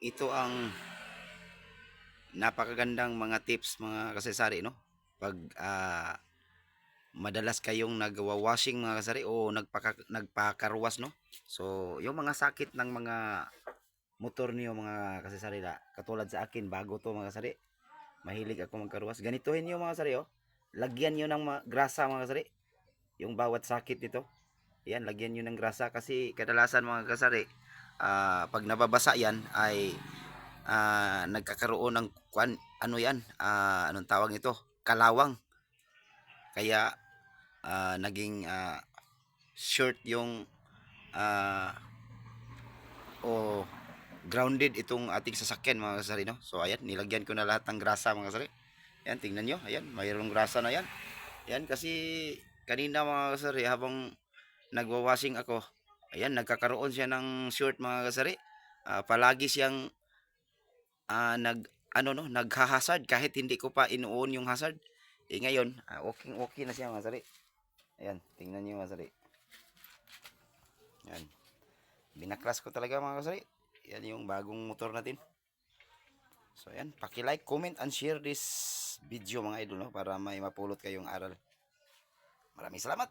ito ang napakagandang mga tips mga kasesari no? Pag ah, madalas kayong nagwa-washing mga kasari o nagpaka, nagpakarwas no? So yung mga sakit ng mga motor niyo mga kasesari na katulad sa akin bago to mga kasari mahilig ako magkarwas ganituhin niyo mga kasari oh. Lagyan niyo ng grasa mga kasari yung bawat sakit nito. Yan lagyan niyo ng grasa kasi kadalasan mga kasari ah, pag nababasa yan ay ah, nagkakaroon ng kwan, ano yan, ah, anong tawag ito, kalawang. Kaya ah, naging ah, short yung ah, o grounded itong ating sasakyan mga kasari no. So ayan, nilagyan ko na lahat ng grasa mga kasari. Ayan, tingnan nyo, ayan, mayroong grasa na yan. Ayan, kasi kanina mga kasari habang nagwa-washing ako, ayan, nagkakaroon siya ng short mga kasari. Ah, palagi siyang ah, nag ano no, naghahazard kahit hindi ko pa inuon yung hazard. Eh ngayon, ah, okay okay na siya mga sari. Ayan, tingnan niyo mga sari. Yan. Binaklas ko talaga mga kasari. Yan yung bagong motor natin. So ayan, paki-like, comment and share this video mga idol no para may mapulot kayong aral. Maraming salamat.